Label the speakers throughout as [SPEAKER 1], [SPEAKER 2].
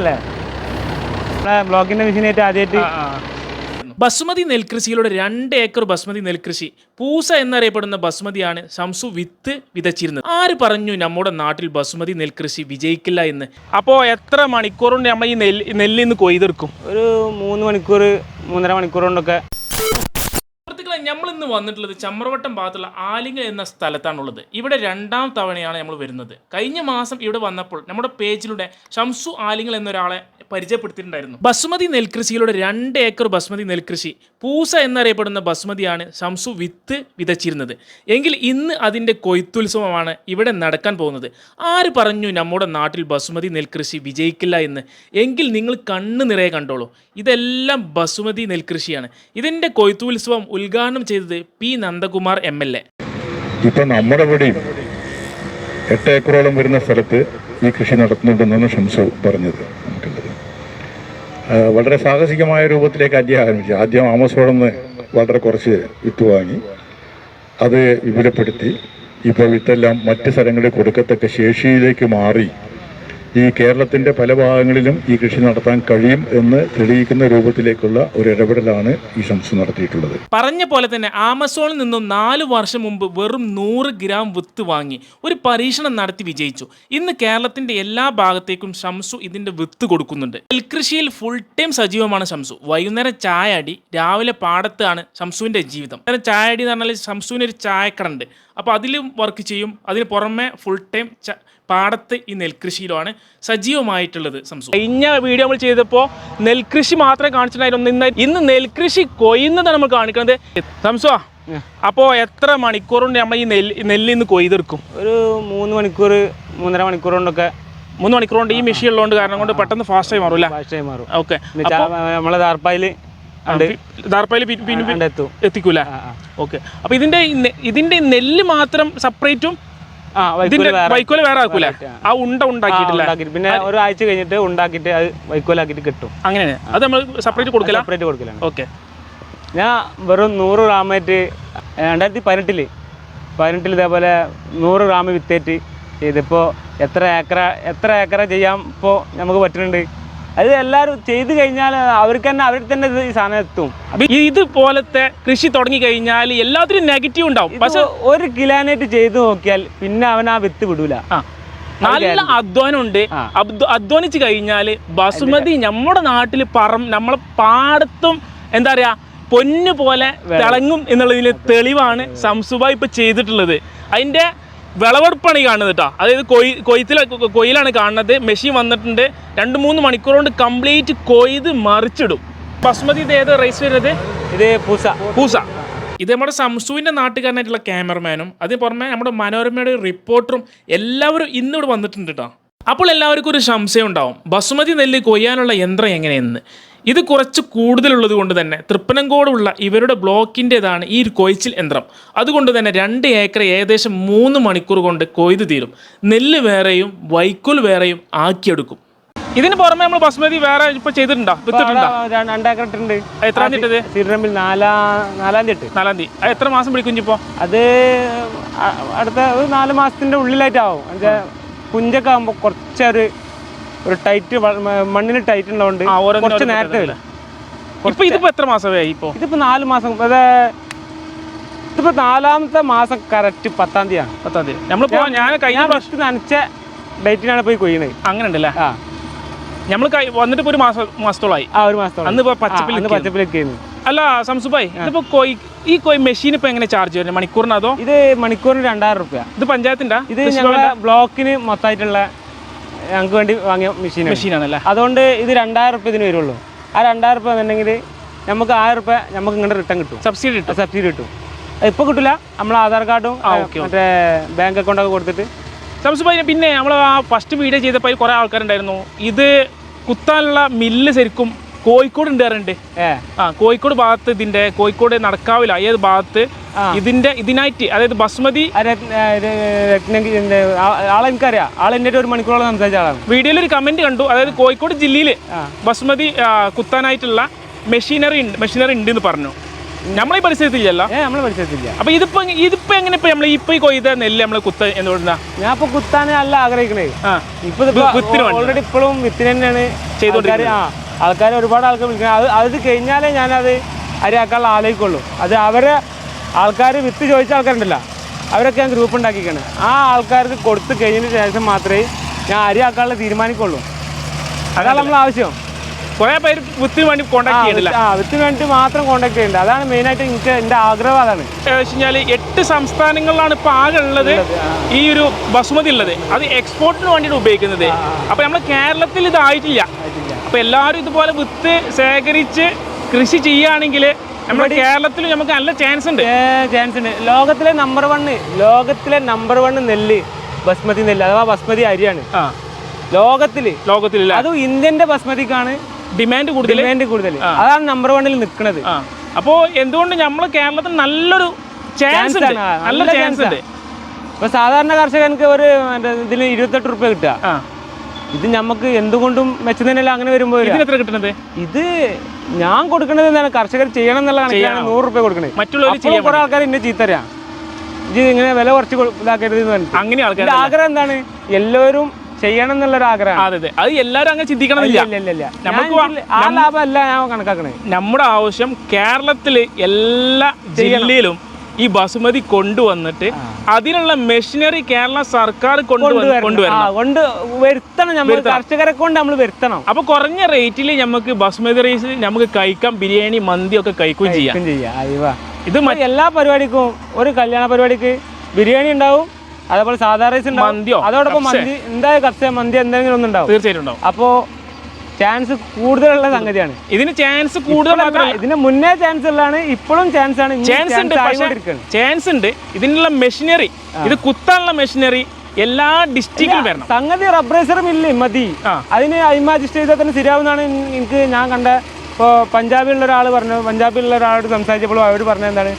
[SPEAKER 1] അല്ലേ ബസ്മതി ബ്ലോക്കിന്റെ മെഷീനായിട്ട് ആദ്യമായിട്ട്
[SPEAKER 2] ബസുമതി നെൽകൃഷിയിലൂടെ രണ്ട് ഏക്കർ ബസുമതി നെൽകൃഷി. പൂസ എന്നറിയപ്പെടുന്ന ബസ്മതിയാണ് ശംസു വിത്ത് വിതച്ചിരുന്നത്. ആര് പറഞ്ഞു നമ്മുടെ നാട്ടിൽ ബസുമതി നെൽകൃഷി വിജയിക്കില്ല എന്ന്? അപ്പോ എത്ര മണിക്കൂർ കൊണ്ട് നമ്മൾ ഈ നെല്ല് നെല്ലിന്ന് കൊയ്തെടുക്കും?
[SPEAKER 1] ഒരു മൂന്ന് മണിക്കൂർ മൂന്നര മണിക്കൂർ കൊണ്ടൊക്കെ
[SPEAKER 2] നമ്മൾ ഇന്ന് വന്നിട്ടുള്ളത് ചമ്രവട്ടം ഭാഗത്തുള്ള ആലിംഗ എന്ന സ്ഥലത്താണുള്ളത്. ഇവിടെ രണ്ടാം തവണയാണ് നമ്മൾ വരുന്നത്. കഴിഞ്ഞ മാസം ഇവിടെ വന്നപ്പോൾ നമ്മുടെ പേജിലൂടെ ഷംസു ആലിംഗൽ എന്നൊരാളെ പരിചയപ്പെടുത്തിയിട്ടുണ്ടായിരുന്നു. ബസുമതി നെൽകൃഷിയിലൂടെ രണ്ട് ഏക്കർ ബസുമതി നെൽകൃഷി പൂസ എന്നറിയപ്പെടുന്ന ബസുമതിയാണ് ഷംസു വിത്ത് വിതച്ചിരുന്നത്. എങ്കിൽ ഇന്ന് അതിന്റെ കൊയ്ത്തുത്സവമാണ് ഇവിടെ നടക്കാൻ പോകുന്നത്. ആര് പറഞ്ഞു നമ്മുടെ നാട്ടിൽ ബസുമതി നെൽകൃഷി വിജയിക്കില്ല എന്ന്? എങ്കിൽ നിങ്ങൾ കണ്ണ് നിറയെ കണ്ടോളൂ. ഇതെല്ലാം ബസുമതി നെൽകൃഷിയാണ്. ഇതിന്റെ കൊയ്ത്തുത്സവം ഉദ്ഘാടനം ചെയ്തത് P Nandakumar M L A.
[SPEAKER 3] ഇപ്പൊ നമ്മുടെ ഇവിടെയും എട്ട് ഏക്കറോളം വരുന്ന സ്ഥലത്ത് ഈ കൃഷി നടത്തുന്നുണ്ടെന്നാണ് ഷംസു പറഞ്ഞത്. വളരെ സാഹസികമായ രൂപത്തിലേക്ക് അദ്ദേഹം ആരംഭിച്ചു. ആദ്യം ആമസോണിൽ നിന്ന് വളരെ കുറച്ച് വിത്ത് വാങ്ങി അത് വിപുലപ്പെടുത്തി. ഇപ്പോൾ വിത്തെല്ലാം മറ്റ് സ്ഥലങ്ങളിൽ കൊടുക്കത്തക്ക ശേഷിയിലേക്ക് മാറി. ഈ കേരളത്തിന്റെ പല ഭാഗങ്ങളിലും ഈ കൃഷി നടത്താൻ കഴിയും എന്ന് തെളിയിക്കുന്ന രൂപത്തിലേക്കുള്ള ഒരു ഇടപെടലാണ് ഈ സംസ്ഥ നടത്തിയിട്ടുള്ളത്.
[SPEAKER 2] പറഞ്ഞ പോലെ തന്നെ ആമസോണിൽ നിന്നും നാല് വർഷം മുമ്പ് വെറും നൂറ് ഗ്രാം വിത്ത് വാങ്ങി ഒരു പരീക്ഷണം നടത്തി വിജയിച്ചു. ഇന്ന് കേരളത്തിന്റെ എല്ലാ ഭാഗത്തേക്കും ഷംസു ഇതിന്റെ വിത്ത് കൊടുക്കുന്നുണ്ട്. നെൽകൃഷിയിൽ ഫുൾ ടൈം സജീവമാണ് ഷംസു വൈകുന്നേരം ചായ അടി രാവിലെ പാടത്താണ് ഷംസുവിന്റെ ജീവിതം. ചായ അടി എന്ന് പറഞ്ഞാൽ ഷംസുവിന് ഒരു ചായക്കട ഉണ്ട്. അപ്പോൾ അതിലും വർക്ക് ചെയ്യും. അതിന് പുറമെ ഫുൾ ടൈം പാടത്ത് ഈ നെൽകൃഷിയിലുമാണ് സജീവമായിട്ടുള്ളത് സംസു. കഴിഞ്ഞ വീഡിയോ നമ്മൾ ചെയ്തപ്പോൾ നെൽകൃഷി മാത്രമേ കാണിച്ചിട്ടുണ്ടായിരുന്നു ഇന്ന് ഇന്ന് നെൽകൃഷി കൊയ്യുന്നതാണ് നമ്മൾ കാണിക്കുന്നത്. സംസു അപ്പോൾ എത്ര മണിക്കൂറുണ്ട് കൊണ്ട് നമ്മൾ ഈ നെല്ല് നെല്ലിൽ നിന്ന് കൊയ്തെടുക്കും?
[SPEAKER 1] ഒരു മൂന്ന് മണിക്കൂർ മൂന്നര മണിക്കൂർ കൊണ്ടൊക്കെ
[SPEAKER 2] മൂന്ന് മണിക്കൂർ കൊണ്ട് ഈ മെഷീൻ ഉള്ളതുകൊണ്ട് കാരണം കൊണ്ട് പെട്ടെന്ന് ഫാസ്റ്റായി മാറും അല്ലേ?
[SPEAKER 1] ഫാസ്റ്റായി മാറും.
[SPEAKER 2] ഓക്കെ
[SPEAKER 1] നമ്മളെ ദാർപ്പായിൽ
[SPEAKER 2] ദാർപ്പയിൽ എത്തിക്കൂല. ഓക്കെ. അപ്പൊ ഇതിന്റെ ഇതിന്റെ നെല്ല് മാത്രം സെപ്പറേറ്റും
[SPEAKER 1] വൈക്കോൽ വേറെ
[SPEAKER 2] ആക്കൂല? ആ. ഉണ്ട ഉണ്ടാക്കിയിട്ടില്ല?
[SPEAKER 1] ഉണ്ടാക്കിയിട്ട്. പിന്നെ ഒരാഴ്ച കഴിഞ്ഞിട്ട് ഉണ്ടാക്കിയിട്ട് അത് വൈക്കോലാക്കിയിട്ട് കിട്ടും.
[SPEAKER 2] അങ്ങനെയാണ്. അത് നമ്മൾ സെപ്പറേറ്റ് കൊടുക്കില്ല
[SPEAKER 1] സെപ്പറേറ്റ് കൊടുക്കില്ല
[SPEAKER 2] ഓക്കെ.
[SPEAKER 1] ഞാൻ വെറും നൂറ് ഗ്രാമായിട്ട് രണ്ടായിരത്തി പതിനെട്ടിൽ പതിനെട്ടിൽ ഇതേപോലെ നൂറ് ഗ്രാം വിത്തേറ്റ് ഇതിപ്പോൾ എത്ര ഏക്കറ എത്ര ഏക്കറ ചെയ്യാൻ ഇപ്പോൾ നമുക്ക് പറ്റുന്നുണ്ട്? അത് എല്ലാവരും ചെയ്തു കഴിഞ്ഞാൽ അവർക്ക് തന്നെ അവർക്ക് തന്നെ ഈ സാധനം എത്തും.
[SPEAKER 2] ഇതുപോലത്തെ കൃഷി തുടങ്ങി കഴിഞ്ഞാൽ എല്ലാത്തിനും നെഗറ്റീവ് ഉണ്ടാവും. പക്ഷെ
[SPEAKER 1] ഒരു കിലോനായിട്ട് ചെയ്തു നോക്കിയാൽ പിന്നെ അവൻ ആ വിത്ത് വിടൂല.
[SPEAKER 2] നല്ല അധ്വാനം ഉണ്ട്
[SPEAKER 1] ആ.
[SPEAKER 2] അധ്വാനിച്ച് കഴിഞ്ഞാൽ ബസുമതി നമ്മുടെ നാട്ടിൽ പറം നമ്മളെ പാടത്തും എന്താ പറയാ പൊന്നു പോലെ തിളങ്ങും എന്നുള്ളതിന് തെളിവാണ് സംസുബ ഇപ്പൊ ചെയ്തിട്ടുള്ളത്. അതിന്റെ വിളവെടുപ്പാണ് ഈ കാണുന്നത് കേട്ടോ അതായത് കൊയ് കൊയ്ത്തില കൊയിലാണ് കാണുന്നത്. മെഷീൻ വന്നിട്ടുണ്ട്. രണ്ട് മൂന്ന് മണിക്കൂർ കൊണ്ട് കംപ്ലീറ്റ് കൊയ്ത് മറിച്ചിടും. ബസ്മതി ഇത് ഏത് റൈസ് വരുന്നത്?
[SPEAKER 1] ഇത് പൂസ.
[SPEAKER 2] പൂസ. ഇത് നമ്മുടെ സംസുവിന്റെ നാട്ടുകാരനായിട്ടുള്ള ക്യാമറമാനും അതിന് പുറമെ നമ്മുടെ മനോരമയുടെ റിപ്പോർട്ടറും എല്ലാവരും ഇന്നിവിടെ വന്നിട്ടുണ്ട് കേട്ടോ അപ്പോൾ എല്ലാവർക്കും ഒരു സംശയം ഉണ്ടാവും. ബസുമതി നെല്ല് കൊയ്യാനുള്ള യന്ത്രം എങ്ങനെയെന്ന്? ഇത് കുറച്ച് കൂടുതലുള്ളത് കൊണ്ട് തന്നെ തൃപ്പനങ്കോടുള്ള ഇവരുടെ ബ്ലോക്കിന്റെതാണ് ഈ ഒരു കൊയ്ച്ചിൽ യന്ത്രം. അതുകൊണ്ട് തന്നെ രണ്ട് ഏക്കർ ഏകദേശം മൂന്ന് മണിക്കൂർ കൊണ്ട് കൊയ്ത് തീരും. നെല്ല് വേറെയും വൈക്കോൽ വേറെയും ആക്കിയെടുക്കും. ഇതിന് പുറമെ നമ്മൾ ബസ്മതി വേറെ ഇപ്പൊ ചെയ്തിട്ടുണ്ടോ?
[SPEAKER 1] ഇട്ടുണ്ട്
[SPEAKER 2] എത്രാം തീയതി?
[SPEAKER 1] സീഡ്രമ്പിൽ നാലാം തീയതി
[SPEAKER 2] നാലാം തീയതി. അത് എത്ര മാസം പിടിക്കും ഇപ്പോൾ
[SPEAKER 1] അത് അടുത്ത ഒരു നാല് മാസത്തിന്റെ ഉള്ളിലായിട്ടാവും. കുഞ്ചൊക്കെ ആകുമ്പോൾ കുറച്ചൊരു ഒരു ടൈറ്റ് മണ്ണിന് ടൈറ്റ് ഉള്ളതുകൊണ്ട് കുറച്ച് നേരത്തെ? വരും.
[SPEAKER 2] ഇപ്പൊ ഇതിപ്പോ എത്ര മാസമേ ഇപ്പോ?
[SPEAKER 1] ഇതിപ്പോ നാല് മാസം അതെ ഇതിപ്പോ നാലാമത്തെ മാസം കറക്റ്റ് പത്താം തീയതിയാണ്.
[SPEAKER 2] പത്താം തീയതി. നമ്മളിപ്പോ ഞാൻ കഴിഞ്ഞ പ്രാവശ്യം
[SPEAKER 1] ഫസ്റ്റ് നനച്ച ഡേറ്റിനാണ് പോയി കൊയ്യുന്നത്
[SPEAKER 2] അങ്ങനെ ഉണ്ടല്ലേ
[SPEAKER 1] ആ.
[SPEAKER 2] നമ്മൾ വന്നിട്ട് ഇപ്പൊ ഒരു മാസം മാസത്തോളായി.
[SPEAKER 1] ആ ഒരു മാസത്തോളം.
[SPEAKER 2] അന്ന് പച്ചപ്പിൽ.
[SPEAKER 1] പച്ചപ്പിലേക്ക്
[SPEAKER 2] അല്ല സംസുബായ് ഇതിപ്പോ കൊയ് ഈ കോയി മെഷീൻ ഇപ്പൊ എങ്ങനെ ചാർജ് വരുന്നത് മണിക്കൂറിന് അതോ?
[SPEAKER 1] ഇത് മണിക്കൂറിന് രണ്ടായിരം റുപ്യ.
[SPEAKER 2] ഇത് പഞ്ചായത്തിന്റെ?
[SPEAKER 1] ഇത് ബ്ലോക്കിന് മൊത്തമായിട്ടുള്ള ഞങ്ങൾക്ക് വേണ്ടി വാങ്ങിയ മെഷീൻ
[SPEAKER 2] മെഷീനാണല്ലേ
[SPEAKER 1] അതുകൊണ്ട് ഇത് രണ്ടായിരം റുപ്യ ഇതിന് വരുള്ളൂ. ആ രണ്ടായിരം റുപ്യ എന്നുണ്ടെങ്കിൽ നമുക്ക് ആയിരം റുപ്യ നമുക്ക് ഇങ്ങോട്ട് റിട്ടേൺ കിട്ടും.
[SPEAKER 2] സബ്സിഡി കിട്ടും.
[SPEAKER 1] സബ്സിഡി കിട്ടും. ഇപ്പോൾ കിട്ടില്ല നമ്മൾ ആധാർ കാർഡും മറ്റേ ബാങ്ക് അക്കൗണ്ടൊക്കെ കൊടുത്തിട്ട്.
[SPEAKER 2] സംസുബായ് പിന്നെ നമ്മൾ ആ ഫസ്റ്റ് വീഡിയോ ചെയ്തപ്പോൾ കുറേ ആൾക്കാരുണ്ടായിരുന്നു. ഇത് കുത്താനുള്ള മില്ല് ശരിക്കും കോഴിക്കോട് ഉണ്ട് പറഞ്ഞിട്ട് ആ കോഴിക്കോട് ഭാഗത്ത് ഇതിന്റെ കോഴിക്കോട് നടക്കാവില്ല ഏത് ഭാഗത്ത് ഇതിന്റെ ഇതിനായിട്ട് അതായത് ബസ്മതി
[SPEAKER 1] ഒരു മണിക്കൂറോളം സംസാരിച്ച ആളാണ്.
[SPEAKER 2] വീഡിയോയിൽ ഒരു കമന്റ് കണ്ടു. അതായത് കോഴിക്കോട് ജില്ലയിൽ ബസ്മതി കുത്താനായിട്ടുള്ള മെഷീനറി ഉണ്ട് മെഷീനറി ഉണ്ട് എന്ന് പറഞ്ഞു നമ്മളെ പരിസരത്തില്ലല്ലോ?
[SPEAKER 1] നമ്മളെ പരിസരത്തില്ല.
[SPEAKER 2] അപ്പൊ ഇതിപ്പോ ഇതിപ്പോ എങ്ങനെ ഇപ്പൊ നമ്മൾ ഇപ്പൊ ഈ കൊയ്ത നെല്ല് നമ്മൾ കുത്ത എന്ന് പറഞ്ഞാ
[SPEAKER 1] ഞാൻ ഇപ്പൊ കുത്താനല്ല ആഗ്രഹിക്കണേ. ഇപ്പൊ. ഓൾറെഡി ഇപ്പോഴും വിത്തിന് തന്നെയാണ്.
[SPEAKER 2] ചെയ്തുകൊണ്ടിരിക്കുന്നത്.
[SPEAKER 1] ആൾക്കാർ ഒരുപാട് ആൾക്കാർ വിളിക്കുന്നത് അത് അത് കഴിഞ്ഞാലേ ഞാനത് അരിയാക്കാനുള്ള ആലോചിക്കുള്ളൂ. അത് അവരെ ആൾക്കാർ വിത്ത് ചോദിച്ച ആൾക്കാരുണ്ടല്ലോ അവരൊക്കെ ഞാൻ ഗ്രൂപ്പ് ഉണ്ടാക്കിക്കാണ്. ആ ആൾക്കാർക്ക് കൊടുത്തു കഴിഞ്ഞതിന് ശേഷം മാത്രമേ ഞാൻ അരിയാക്കാനുള്ള തീരുമാനിക്കുള്ളൂ. അതാണ് നമ്മൾ ആവശ്യം.
[SPEAKER 2] കുറെ പേര് വിത്തിന് വേണ്ടി
[SPEAKER 1] കോൺടാക്ട്
[SPEAKER 2] കോണ്ടാക്ട് ചെയ്യണില്ല.
[SPEAKER 1] ആ വിത്തിന് വേണ്ടി മാത്രം കോൺടാക്ട് ചെയ്യുന്നുണ്ട് അതാണ് മെയിനായിട്ട് എനിക്ക് എന്റെ ആഗ്രഹം അതാണ്.
[SPEAKER 2] കഴിഞ്ഞാൽ എട്ട് സംസ്ഥാനങ്ങളിലാണ് ഇപ്പോൾ ആകെ ഉള്ളത് ഈ ഒരു ബസുമതി ഉള്ളത്. അത് എക്സ്പോർട്ടിന് വേണ്ടിയിട്ട് ഉപയോഗിക്കുന്നത്. അപ്പോൾ നമ്മൾ കേരളത്തിൽ ഇതായിട്ടില്ല അപ്പൊ എല്ലാവരും ഇതുപോലെ വിത്ത് ശേഖരിച്ച് കൃഷി ചെയ്യുകയാണെങ്കിൽ നമ്മുടെ കേരളത്തിൽ നമുക്ക് നല്ല ചാൻസ് ഉണ്ട്.
[SPEAKER 1] ചാൻസ് ഉണ്ട്. ലോകത്തിലെ നമ്പർ വണ്ണ് ലോകത്തിലെ നമ്പർ വണ്ണ് നെല്ല് ബസ്മതി നെല്ല് അഥവാ ബസ്മതി അരിയാണ്. ലോകത്തിൽ.
[SPEAKER 2] ലോകത്തിൽ
[SPEAKER 1] അതും ഇന്ത്യന്റെ ബസ്മതിക്കാണ്
[SPEAKER 2] ഡിമാൻഡ് കൂടുതൽ
[SPEAKER 1] ഡിമാൻഡ് കൂടുതൽ അതാണ് നമ്പർ വണ്ണിൽ നിൽക്കുന്നത്.
[SPEAKER 2] അപ്പോൾ അപ്പോ എന്തുകൊണ്ട് നമ്മൾ കേരളത്തിൽ നല്ലൊരു ചാൻസ് ഉണ്ട്? നല്ല ചാൻസ് ഉണ്ട്.
[SPEAKER 1] ഇപ്പൊ സാധാരണ കർഷകർക്ക് ഒരു ഇതിന് ഇരുപത്തെട്ട് റുപ്യ കിട്ടുക. ഇത് നമുക്ക് എന്തുകൊണ്ടും മെച്ചതന്നെയല്ല അങ്ങനെ
[SPEAKER 2] വരുമ്പോൾ. എത്ര കിട്ടുന്നത്?
[SPEAKER 1] ഇത് ഞാൻ കൊടുക്കുന്നത് എന്താണ്? കർഷകർ ചെയ്യണം എന്നുള്ള കണക്കിലാണ് നൂറ് റുപ്യ കൊടുക്കണേ
[SPEAKER 2] മറ്റുള്ളവർ
[SPEAKER 1] കുറെ ആൾക്കാർ എന്നെ ചീത്തരാ. ഇത് ഇങ്ങനെ വില കുറച്ച് ഇതാക്കരുത്
[SPEAKER 2] അങ്ങനെ ആൾക്കാർ
[SPEAKER 1] ആഗ്രഹം എന്താണ്? എല്ലാവരും ചെയ്യണം എന്നുള്ളൊരു ആഗ്രഹം
[SPEAKER 2] അതെ അതെ. അത് എല്ലാവരും അങ്ങനെ ചിന്തിക്കണമെന്നില്ല. നമുക്ക്
[SPEAKER 1] ആ ലാഭം അല്ല ഞാൻ കണക്കാക്കണേ
[SPEAKER 2] നമ്മുടെ ആവശ്യം കേരളത്തിൽ എല്ലാ ജില്ലയിലും ഈ ബസുമതി കൊണ്ടുവന്നിട്ട് അതിനുള്ള മെഷീനറി കേരള സർക്കാർ
[SPEAKER 1] കൊണ്ട് വരുത്തണം. നമ്മൾ കർഷകരെ കൊണ്ട് നമ്മൾ വരുത്തണം.
[SPEAKER 2] അപ്പൊ കുറഞ്ഞ റേറ്റിൽ നമുക്ക് ബസുമതി റൈസ് നമുക്ക് കഴിക്കാം. ബിരിയാണി മന്തി ഒക്കെ കഴിക്കുകയും ചെയ്യാം.
[SPEAKER 1] ഇതും എല്ലാ പരിപാടിക്കും ഒരു കല്യാണ പരിപാടിക്ക് ബിരിയാണി ഉണ്ടാവും. അതേപോലെ സാധാരണ റൈസ് ഉണ്ടാവും.
[SPEAKER 2] മന്തിയോ,
[SPEAKER 1] അതോടൊപ്പം മന്തി എന്തായാലും കപ്സ മന്തി എന്തെങ്കിലും ഒന്നുണ്ടാവും.
[SPEAKER 2] തീർച്ചയായിട്ടും ഉണ്ടാവും.
[SPEAKER 1] അപ്പോ ചാൻസ് കൂടുതലുള്ള സംഗതിയാണ്.
[SPEAKER 2] ഇതിന് ചാൻസ് കൂടുതൽ
[SPEAKER 1] ഇതിന് മുന്നേ ചാൻസ് ഉള്ളതാണ് ഇപ്പോഴും ചാൻസ് ആണ്
[SPEAKER 2] ചാൻസ് ഉണ്ട്. ചാൻസ് ഉണ്ട്. ഇതിനുള്ള മെഷീനറി ഇത് കുത്താനുള്ള മെഷീനറി എല്ലാ ഡിസ്ട്രിക്റ്റിലും വരണം.
[SPEAKER 1] സംഗതി റബ്രൈസർ മില്ല് മതി. അതിന് അയിമ അഡ്ജസ്റ്റ് ചെയ്താൽ തന്നെ ശരിയാവുന്നതാണ് എനിക്ക് ഞാൻ കണ്ട ഇപ്പോൾ പഞ്ചാബിലുള്ള ഒരാൾ പറഞ്ഞു പഞ്ചാബിലുള്ള ഒരാളോട് സംസാരിച്ചപ്പോൾ അവർ പറഞ്ഞത് എന്താണ്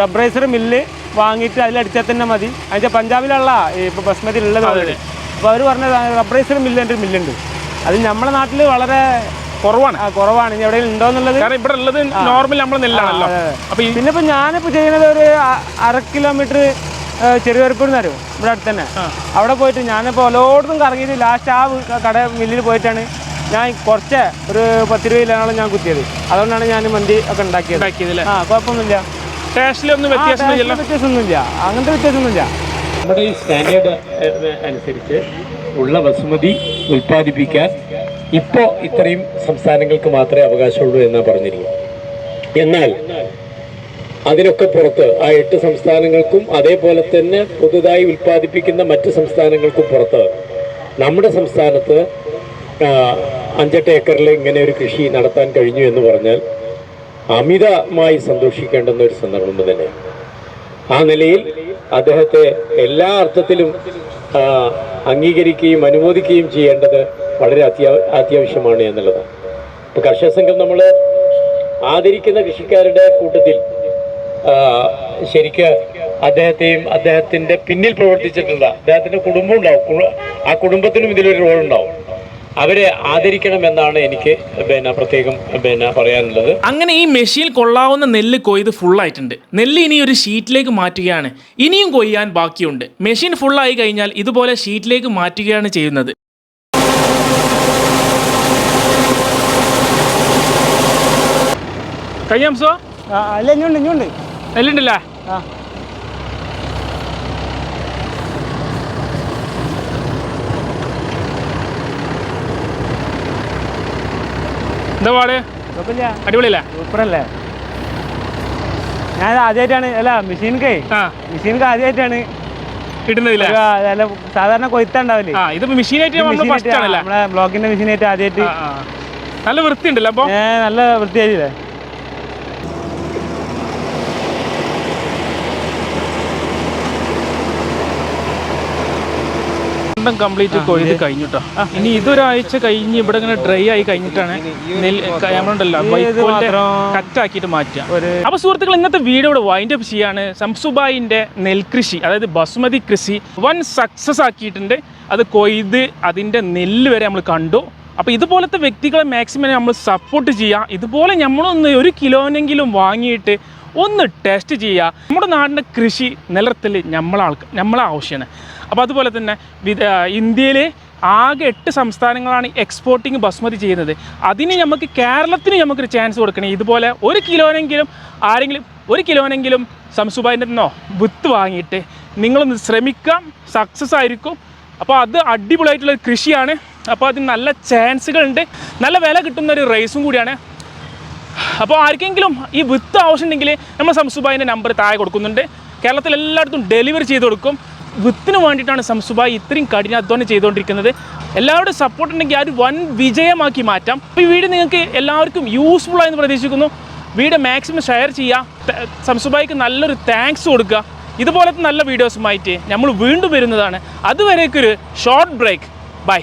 [SPEAKER 1] റബ്രൈസർ മില്ല് വാങ്ങിയിട്ട് അതിലടിച്ചാൽ തന്നെ മതി. അതിന്റെ പഞ്ചാബിലുള്ള ഇപ്പോൾ ബസ്മതി ഉള്ളത് അപ്പോൾ അവർ പറഞ്ഞത് റബ്രൈസർ മില്ല് എന്റെ മില്ലുണ്ട് അത് നമ്മുടെ നാട്ടിൽ വളരെ
[SPEAKER 2] കുറവാണ്.
[SPEAKER 1] കുറവാണ്. ഇനി എവിടെയെങ്കിലും ഉണ്ടോ എന്നുള്ളത്?
[SPEAKER 2] കാരണം ഇവിടെ ഉള്ളത് നോർമൽ നമ്മൾ നെല്ലാണല്ലോ. അപ്പൊ
[SPEAKER 1] പിന്നെ ഇപ്പൊ ഞാനിപ്പോ ചെയ്യുന്നത് ഒരു അര കിലോമീറ്റർ ചെറുവരപ്പൂർ തരും. ഇവിടെ അടുത്ത് തന്നെ. അവിടെ പോയിട്ട് ഞാനിപ്പോൾ എല്ലായിടത്തും കറങ്ങിയിട്ട് ലാസ്റ്റ് ആ കട മില്ലിൽ പോയിട്ടാണ് ഞാൻ കുറച്ച് ഒരു പത്ത് രൂപ കിലോളം ഞാൻ കുത്തിയത്. അതുകൊണ്ടാണ് ഞാൻ മന്തി ഒക്കെ ഉണ്ടാക്കിയത്. ആ കുഴപ്പമൊന്നുമില്ല.
[SPEAKER 2] ടേസ്റ്റിലൊന്നും
[SPEAKER 1] വ്യത്യാസമൊന്നുമില്ല. അങ്ങനത്തെ വ്യത്യാസമൊന്നുമില്ല.
[SPEAKER 4] നമ്മുടെ ഈ സ്റ്റാൻഡേർഡ് അനുസരിച്ച് ഉള്ള ബസുമതി ഉൽപ്പാദിപ്പിക്കാൻ ഇപ്പോൾ ഇത്രയും സംസ്ഥാനങ്ങൾക്ക് മാത്രമേ അവകാശമുള്ളൂ എന്നാണ് പറഞ്ഞിരിക്കുന്നത് എന്നാൽ അതിനൊക്കെ പുറത്ത് ആ എട്ട് സംസ്ഥാനങ്ങൾക്കും അതേപോലെ തന്നെ പുതുതായി ഉൽപ്പാദിപ്പിക്കുന്ന മറ്റ് സംസ്ഥാനങ്ങൾക്കും പുറത്ത് നമ്മുടെ സംസ്ഥാനത്ത് അഞ്ചെട്ട് ഏക്കറിൽ ഇങ്ങനെ ഒരു കൃഷി നടത്താൻ കഴിഞ്ഞു എന്ന് പറഞ്ഞാൽ അമിതമായി സന്തോഷിക്കേണ്ടുന്ന ഒരു സന്ദർഭം തന്നെ ആ നിലയിൽ അദ്ദേഹത്തെ എല്ലാ അർത്ഥത്തിലും അംഗീകരിക്കുകയും അനുമോദിക്കുകയും ചെയ്യേണ്ടത് വളരെ അത്യാ അത്യാവശ്യമാണ് എന്നുള്ളതാണ്. ഇപ്പോൾ കർഷക സംഘം നമ്മൾ ആദരിക്കുന്ന കൃഷിക്കാരുടെ കൂട്ടത്തിൽ ശരിക്ക് അദ്ദേഹത്തെയും അദ്ദേഹത്തിന്റെ പിന്നിൽ പ്രവർത്തിച്ചിട്ടുള്ള അദ്ദേഹത്തിന്റെ കുടുംബം ഉണ്ടാവും. ആ കുടുംബത്തിനും ഇതിലൊരു റോൾ ഉണ്ടാവും. അവരെ ആദരിക്കണം എന്നാണ് എനിക്ക് പിന്നെ പ്രത്യേകം പിന്നെ പറയാനുള്ളത്.
[SPEAKER 2] അങ്ങനെ ഈ മെഷീൻ കൊള്ളാവുന്ന നെല്ല് കൊയ്ത് ഫുള്ളായിട്ടുണ്ട്. നെല്ല് ഇനി ഒരു ഷീറ്റിലേക്ക് മാറ്റുകയാണ്. ഇനിയും കൊയ്യാൻ ബാക്കിയുണ്ട്. മെഷീൻ ഫുള്ളായി കഴിഞ്ഞാൽ ഇതുപോലെ ഷീറ്റിലേക്ക് മാറ്റുകയാണ് ചെയ്യുന്നത്. കഴിയാം
[SPEAKER 1] സോ അല്ല ഇനിയുണ്ട് ഇനിയുണ്ട്
[SPEAKER 2] നെല്ലുണ്ടല്ലേ എന്താ പാട്? അടിപൊളിയല്ലേ?
[SPEAKER 1] സൂപ്പറല്ലേ? ഞാൻ ആദ്യമായിട്ടാണ് അല്ല മെഷീൻക്കേ. മെഷീൻക്ക് ആദ്യമായിട്ടാണ്. അല്ല സാധാരണ കൊയ്ത്തുണ്ടാവില്ലേ
[SPEAKER 2] ഇതിപ്പോ മെഷീനായിട്ട്
[SPEAKER 1] ബ്ലോക്കിന്റെ മെഷീനായിട്ട് ആദ്യമായിട്ട്.
[SPEAKER 2] നല്ല വൃത്തിയുണ്ടല്ലോ അപ്പൊ?
[SPEAKER 1] ഏ നല്ല വൃത്തിയായില്ലേ?
[SPEAKER 2] രണ്ടും കംപ്ലീറ്റ് കൊയ്ത് കഴിഞ്ഞിട്ടോ. ഇനി ഇതൊരാഴ്ച കഴിഞ്ഞ് ഇവിടെ ഇങ്ങനെ ഡ്രൈ ആയി കഴിഞ്ഞിട്ടാണ് നമ്മളുണ്ടല്ലോ കറ്റാക്കിയിട്ട് മാറ്റുക. അപ്പൊ സുഹൃത്തുക്കൾ ഇന്നത്തെ വീഡിയോ ഇവിടെ വൈൻഡ് അപ്പ് ചെയ്യാണ്. സംസുബായിന്റെ നെൽകൃഷി അതായത് ബസുമതി കൃഷി വൻ സക്സസ് ആക്കിയിട്ടുണ്ട്. അത് കൊയ്ത് അതിന്റെ നെല്ല് വരെ നമ്മൾ കണ്ടു. അപ്പോൾ ഇതുപോലത്തെ വ്യക്തികളെ മാക്സിമം നമ്മൾ സപ്പോർട്ട് ചെയ്യുക. ഇതുപോലെ നമ്മളൊന്ന് ഒരു കിലോനെങ്കിലും വാങ്ങിയിട്ട് ഒന്ന് ടെസ്റ്റ് ചെയ്യുക. നമ്മുടെ നാടിന്റെ കൃഷി നിലത്തിൽ നമ്മളാൾക്ക് നമ്മളെ ആവശ്യമാണ്. അപ്പോൾ അതുപോലെ തന്നെ വിദ ഇന്ത്യയിൽ ആകെ എട്ട് സംസ്ഥാനങ്ങളാണ് എക്സ്പോർട്ടിങ് ബസ്മതി ചെയ്യുന്നത്. അതിന് നമുക്ക് കേരളത്തിന് നമുക്കൊരു ചാൻസ് കൊടുക്കണേ. ഇതുപോലെ ഒരു കിലോനെങ്കിലും ആരെങ്കിലും ഒരു കിലോനെങ്കിലും സംസുബായിന്റെ നിന്നോ വിത്ത് വാങ്ങിയിട്ട് നിങ്ങളൊന്ന് ശ്രമിക്കാം. സക്സസ് ആയിരിക്കും. അപ്പോൾ അത് അടിപൊളിയായിട്ടുള്ള കൃഷിയാണ്. അപ്പോൾ അതിന് നല്ല ചാൻസുകളുണ്ട് നല്ല വില കിട്ടുന്ന ഒരു റേസും കൂടിയാണ്. അപ്പോൾ ആർക്കെങ്കിലും ഈ വിത്ത് ആവശ്യമുണ്ടെങ്കിൽ നമ്മൾ സംസുബായിന്റെ നമ്പർ താഴെ കൊടുക്കുന്നുണ്ട്. കേരളത്തിൽ എല്ലായിടത്തും ഡെലിവറി ചെയ്ത് കൊടുക്കും. വിത്തിന് വേണ്ടിയിട്ടാണ് സംസുബായി ഇത്രയും കഠിനാധ്വാനം ചെയ്തുകൊണ്ടിരിക്കുന്നത്. എല്ലാവരുടെ സപ്പോർട്ട് ഉണ്ടെങ്കിൽ ആ ഒരു വൻ വിജയമാക്കി മാറ്റാം. അപ്പോൾ ഈ വീഡിയോ നിങ്ങൾക്ക് എല്ലാവർക്കും യൂസ്ഫുൾ ആയെന്ന് പ്രതീക്ഷിക്കുന്നു. വീഡിയോ മാക്സിമം ഷെയർ ചെയ്യുക. സംസുബായിക്ക് നല്ലൊരു താങ്ക്സ് കൊടുക്കുക. ഇതുപോലത്തെ നല്ല വീഡിയോസുമായിട്ട് നമ്മൾ വീണ്ടും വരുന്നതാണ്. അതുവരേക്കൊരു ഷോർട്ട് ബ്രേക്ക് ബൈ